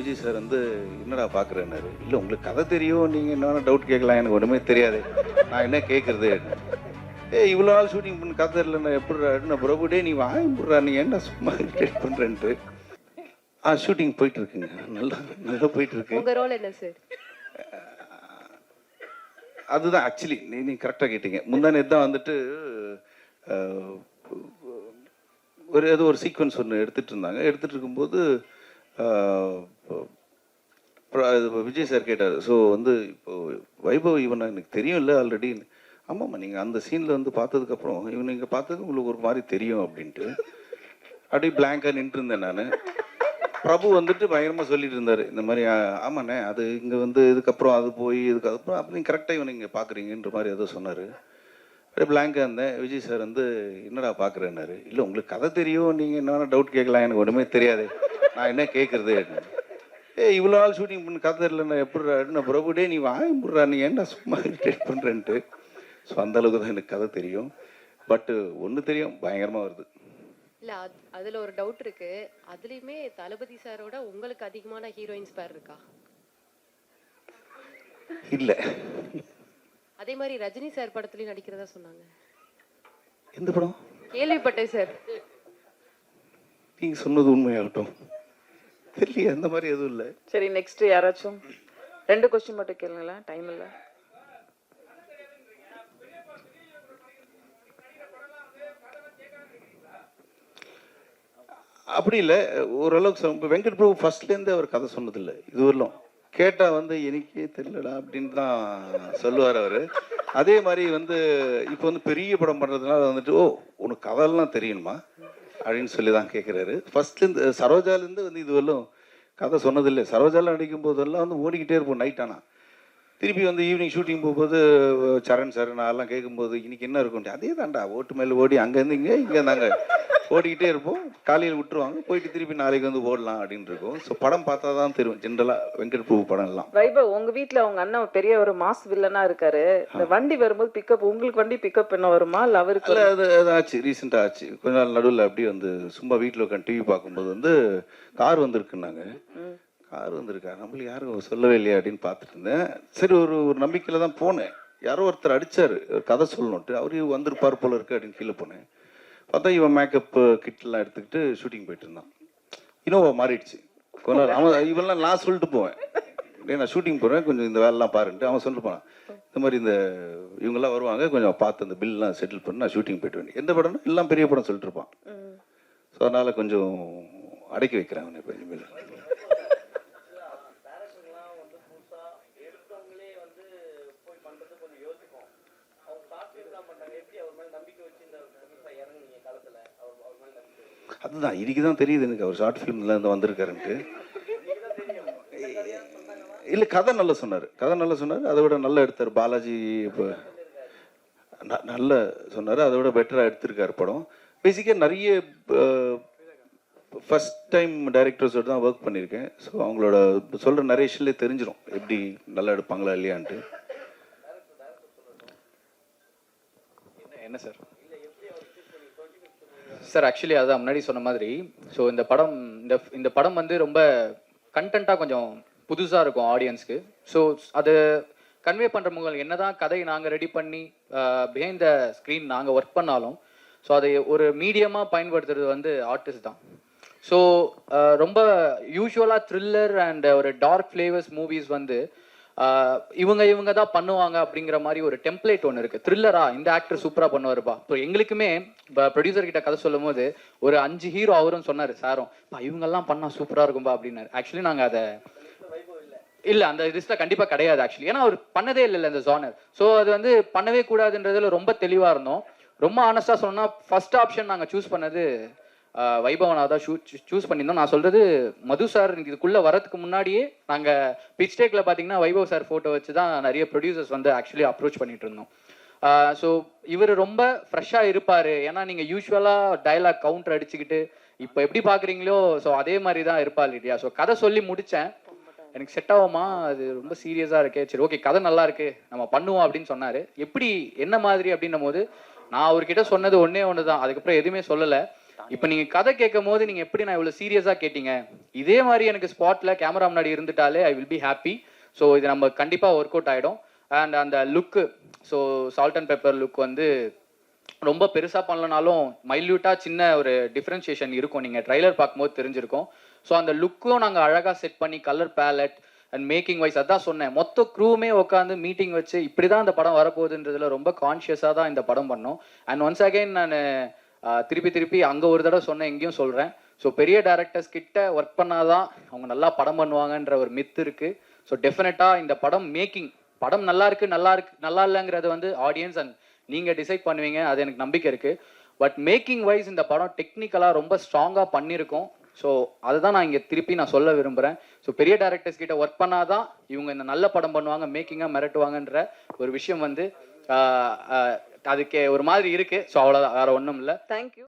Vijay sir வந்து என்னடா பார்க்குறேன்னாரு இல்லை உங்களுக்கு கதை தெரியும். நீங்கள் என்ன டவுட் கேட்கலாம். எனக்கு ஒன்றுமே தெரியாது. நான் என்ன கேட்குறது ஏ இவ்வளோ நாள் ஷூட்டிங் பண்ண கதை தெரியல எப்படி என்ன பிரபு டே நீ வாங்கிடுறா நீ என்ன சும்மா இரிட்டேட் பண்ணுறேன்ட்டு ஆ ஷூட்டிங் போயிட்டு இருக்குங்க நல்லா நல்லா போயிட்டு இருக்கு உங்க ரோல் என்ன சார் அதுதான் ஆக்சுவலி நீ நீ கரெக்டாக கேட்டீங்க. முந்தானே தான் வந்துட்டு ஒரு ஏதோ ஒரு சீக்வன்ஸ் ஒன்று எடுத்துட்டு இருந்தாங்க. எடுத்துட்டு இருக்கும்போது விஜய் சார் கேட்டார். ஸோ வந்து இப்போ வைபவ் இவனை எனக்கு தெரியும் இல்லை ஆல்ரெடி ஆமாம்மா நீங்கள் அந்த சீனில் வந்து பார்த்ததுக்கப்புறம் இவன் நீங்கள் பார்த்தது உங்களுக்கு ஒரு மாதிரி தெரியும் அப்படின்ட்டு. அப்படியே பிளாங்காக நின்றுருந்தேன் நான். பிரபு வந்துட்டு பயங்கரமாக சொல்லிட்டு இருந்தார். இந்த மாதிரி ஆமாண்ணே அது இங்கே வந்து இதுக்கப்புறம் அது போய் இதுக்கு அப்புறம் அப்போ நீங்கள் கரெக்டாக இவனை இங்கே பார்க்குறீங்கன்ற மாதிரி ஏதோ சொன்னார். அப்படியே பிளாங்காக இருந்தேன். விஜய் சார் வந்து என்னடா பார்க்குறேன்னாரு இல்லை உங்களுக்கு கதை தெரியும். நீங்கள் என்னென்ன டவுட் கேட்கலாம். எனக்கு ஒன்றுமே தெரியாது. நான் என்ன கேட்குறது ஏ இவ்வளோ நாள் ஷூட்டிங் பண்ண கதை இல்லைண்ணா எப்படி என்ன பிரபு டே நீ வாங்கிடுறா நீ ஏன்டா சும்மா இரிட்டேட் பண்ணுறேன்ட்டு ஸோ அந்த அளவுக்கு தான் எனக்கு கதை தெரியும். பட்டு ஒன்று தெரியும் பயங்கரமாக வருது. இல்ல அது- அதுல ஒரு டவுட் இருக்கு. அதுலயுமே தளபதி சாரோட உங்களுக்கு அதிகமான ஹீரோயின்ஸ் பேர் இருக்கா? இல்லை. அதே மாதிரி ரஜினி சார் படத்துலயும் நடிக்கிறதா சொன்னாங்க. எந்த படம்? கேள்விப்பட்டேன் சார் நீங்கள் சொன்னது உண்மையாகட்டும். தெரியல அந்த மாதிரி எதுவும் இல்லை. சரி நெக்ஸ்ட் யாராச்சும்? ரெண்டு கொஸ்டின் மட்டும் கேளுங்களேன் டைம் இல்லை. அப்படி இல்லை ஓரளவுக்கு இப்ப வெங்கட் பிரபு ஃபர்ஸ்ட்லேருந்து அவர் கதை சொன்னதில்லை இது வரலும் கேட்டால் வந்து எனக்கே தெரியலடா அப்படின்னு தான் சொல்லுவார் அவர். அதே மாதிரி வந்து இப்போ வந்து பெரிய படம் பண்ணுறதுனால வந்துட்டு ஓ உனக்கு கதையெல்லாம் தெரியணுமா? அப்படின்னு சொல்லி தான் கேட்குறாரு ஃபர்ஸ்ட்லேருந்து சரோஜாலேருந்து வந்து இதுவெல்லாம் கதை சொன்னதில்லை. சரோஜாவில் நடிக்கும் போதெல்லாம் வந்து ஓடிக்கிட்டே இருப்போம் நைட் ஆனால் திருப்பி வந்து ஈவினிங் ஷூட்டிங் போகும்போது சரண் சார் நான் எல்லாம் கேட்கும்போது இன்னைக்கு என்ன இருக்கும் அதே தான்டா ஓட்டு மேலே ஓடி அங்கேருந்து இங்கே இங்கே நாங்கள் ஓடிக்கிட்டே இருப்போம். காலையில் விட்டுருவாங்க. போயிட்டு திருப்பி நாளைக்கு வந்து ஓடலாம் அப்படின்னு இருக்கும். ஸோ படம் பார்த்தா தான் தெரியும் ஜென்ரலாக வெங்கட் பிரபு படம் எல்லாம். வைபவ் உங்க வீட்ல உங்க அண்ணன் பெரிய ஒரு மாஸ் வில்லனா இருக்காரு. இந்த வண்டி வரும்போது பிக்கப் உங்களுக்கு வண்டி பிக்கப் பண்ண வருமா? இல்ல அவருக்கு இல்லை அது அது ஆச்சு. ரீசெண்டாக ஆச்சு. கொஞ்ச நாள் நடுவில் அப்படியே வந்து சும்மா வீட்டில் உட்காந்து டிவி பார்க்கும்போது வந்து கார் வந்திருக்குன்னாங்க. கார் வந்திருக்கா? நம்மளுக்கு யாரும் சொல்லவே இல்லையா அப்படின்னு பார்த்துட்டு இருந்தேன். சரி ஒரு ஒரு நம்பிக்கையில் தான் போனேன். யாரோ ஒருத்தர் அடிச்சாரு. ஒரு கதை சொல்லணுன்ட்டு அவரு வந்திருப்பார் போல இருக்கு அப்படின்னு கீழே போனேன். பார்த்தா இவன் மேக்கப் கிட்லாம் எடுத்துக்கிட்டு ஷூட்டிங் போயிட்டு இருந்தான். இனோவா மாறிடுச்சு. கொஞ்ச நாள் அவன் இவெல்லாம் நான் சொல்லிட்டு போவேன். டேய் நான் ஷூட்டிங் போகிறேன் கொஞ்சம் இந்த வேலைலாம் பாருன்ட்டு அவன் சொல்லிட்டு போனான். இந்த மாதிரி இந்த இவங்கெல்லாம் வருவாங்க கொஞ்சம் பார்த்து அந்த பில்லாம் செட்டில் பண்ணி நான் ஷூட்டிங் போயிட்டு வேண்டிய எந்த படம்னா எல்லாம் பெரிய படம் சொல்லிட்டு இருப்பான். ஸோ அதனால் கொஞ்சம் அடக்கி வைக்கிறேன் அவனை இப்போ இனிமேல். அதுதான் இன்னைக்கு தான் தெரியுது எனக்கு. அவர் ஷார்ட் ஃபிலிம்ல இருந்து வந்திருக்காருன்ட்டு. இல்லை கதை நல்லா சொன்னார். கதை நல்லா சொன்னார். அதை விட நல்லா எடுத்தார். பாலாஜி இப்போ ந- நல்ல சொன்னார். அதை விட பெட்டராக எடுத்திருக்காரு படம். பேசிக்காக நிறைய ஃபர்ஸ்ட் டைம் டைரக்டர்ஸோட தான் ஒர்க் பண்ணியிருக்கேன். ஸோ அவங்களோட சொல்கிற நிறைய விஷயம்லேயே தெரிஞ்சிடும் எப்படி நல்லா எடுப்பாங்களா இல்லையான்ட்டு. என்ன சார் சார் ஆக்சுவலி அதான் முன்னாடி சொன்ன மாதிரி ஸோ இந்த படம் இந்த இந்த படம் வந்து ரொம்ப கண்டென்ட்டாக கொஞ்சம் புதுசாக இருக்கும் ஆடியன்ஸ்க்கு ஸோ அது கன்வே பண்ணுற முகல் என்னதான் கதை நாங்கள் ரெடி பண்ணி பிஹைண்ட் த ஸ்க்ரீன் நாங்கள் ஒர்க் பண்ணாலும் ஸோ அதை ஒரு மீடியமாக பயன்படுத்துறது வந்து ஆர்டிஸ்ட் தான். ஸோ ரொம்ப யூஸ்வலாக த்ரில்லர் அண்ட் ஒரு டார்க் ஃப்ளேவர்ஸ் மூவிஸ் வந்து இவங்க இவங்க தான் பண்ணுவாங்க அப்படிங்கிற மாதிரி ஒரு டெம்ப்ளேட் ஒன்று இருக்கு. த்ரில்லரா இந்த ஆக்டர் சூப்பரா பண்ணுவாருப்பா இப்போ எங்களுக்குமே ப்ரொடியூசர் கிட்ட கதை சொல்லும் போது ஒரு அஞ்சு ஹீரோ அவரும் சொன்னாரு சாரும் இவங்கெல்லாம் பண்ணா சூப்பரா இருக்கும்பா அப்படின்னாரு. ஆக்சுவலி நாங்க அதை இல்ல அந்த லிஸ்ட்ல கண்டிப்பா கிடையாது ஆக்சுவலி ஏன்னா அவர் பண்ணதே இல்லைல்ல இந்த ஜானர் ஸோ அது வந்து பண்ணவே கூடாதுன்றதுல ரொம்ப தெளிவா இருந்தோம். ரொம்ப ஆனஸ்டா சொன்னா ஃபர்ஸ்ட் ஆப்ஷன் நாங்க சூஸ் பண்ணது வைபவனாக தான் ஷூ சூஸ் பண்ணியிருந்தோம். நான் சொல்றது மது சார் இதுக்குள்ளே வரதுக்கு முன்னாடியே நாங்கள் பிச் டேக்கில் பார்த்தீங்கன்னா வைபவ் சார் ஃபோட்டோ வச்சு தான் நிறைய ப்ரொடியூசர்ஸ் வந்து ஆக்சுவலி அப்ரோச் பண்ணிட்டு இருந்தோம். ஸோ இவர் ரொம்ப ஃப்ரெஷ்ஷாக இருப்பார். ஏன்னா நீங்கள் யூஸ்வலாக டயலாக் கவுண்டர் அடிச்சுக்கிட்டு இப்போ எப்படி பார்க்குறீங்களோ ஸோ அதே மாதிரி தான் இருப்பாள் இல்லையா? ஸோ கதை சொல்லி முடித்தேன் எனக்கு செட் ஆகுமா? அது ரொம்ப சீரியஸாக இருக்கே. சரி ஓகே கதை நல்லா இருக்கு. நம்ம பண்ணுவோம் அப்படின்னு சொன்னார். எப்படி என்ன மாதிரி அப்படின்னும் போது நான் அவர்கிட்ட சொன்னது ஒன்றே ஒன்று தான் அதுக்கப்புறம் எதுவுமே சொல்லலை. இப்போ நீங்க கதை கேட்கும் போது நீங்க எப்படி நான் இவ்வளவு சீரியஸா கேட்டீங்க? இதே மாதிரி எனக்கு ஸ்பாட்ல கேமரா முன்னாடி இருந்துட்டாலே I will be happy so இது நம்ம கண்டிப்பா ஒர்க் அவுட் ஆயிடும். அண்ட் அந்த look so salt and pepper look வந்து ரொம்ப பெருசாக பண்ணலனாலும் மைல்யூட்டாக சின்ன ஒரு டிஃப்ரென்ஷியேஷன் இருக்கும். நீங்கள் ட்ரைலர் பார்க்கும்போது தெரிஞ்சிருக்கும். ஸோ அந்த லுக்கும் நாங்கள் அழகாக செட் பண்ணி colour palette and making wise அதான் சொன்னேன். மொத்த க்ரூவுமே உட்காந்து மீட்டிங் வச்சு இப்படி தான் அந்த படம் வரப்போகுதுன்றதுல ரொம்ப கான்ஷியஸாக தான் இந்த படம் பண்ணோம். அண்ட் ஒன்ஸ் அகைன் நான் திருப்பி திருப்பி அங்கே ஒரு தடவை சொன்னேன் எங்கேயும் சொல்கிறேன் ஸோ பெரிய டேரக்டர்ஸ் கிட்ட ஒர்க் பண்ணாதான் அவங்க நல்லா படம் பண்ணுவாங்கன்ற ஒரு மித் இருக்குது ஸோ டெஃபினட்டாக இந்த படம் மேக்கிங் படம் நல்லா இருக்கு நல்லா இருக்கு நல்லா இல்லைங்கிறது வந்து ஆடியன்ஸ் அண்ட் நீங்கள் டிசைட் பண்ணுவீங்க அது எனக்கு நம்பிக்கை இருக்குது பட் மேக்கிங் வைஸ் இந்த படம் டெக்னிக்கலாக ரொம்ப ஸ்ட்ராங்காக பண்ணியிருக்கோம். ஸோ அதுதான் நான் இங்கே திருப்பி நான் சொல்ல விரும்புகிறேன் ஸோ பெரிய டேரக்டர்ஸ் கிட்ட ஒர்க் பண்ணாதான் இவங்க இந்த நல்ல படம் பண்ணுவாங்க மேக்கிங்காக மிரட்டுவாங்கன்ற ஒரு விஷயம் வந்து அதுக்கு ஒரு மாதிரி இருக்கு. ஸோ அவ்வளோதான் வேற ஒன்றும் இல்லை. தேங்க்யூ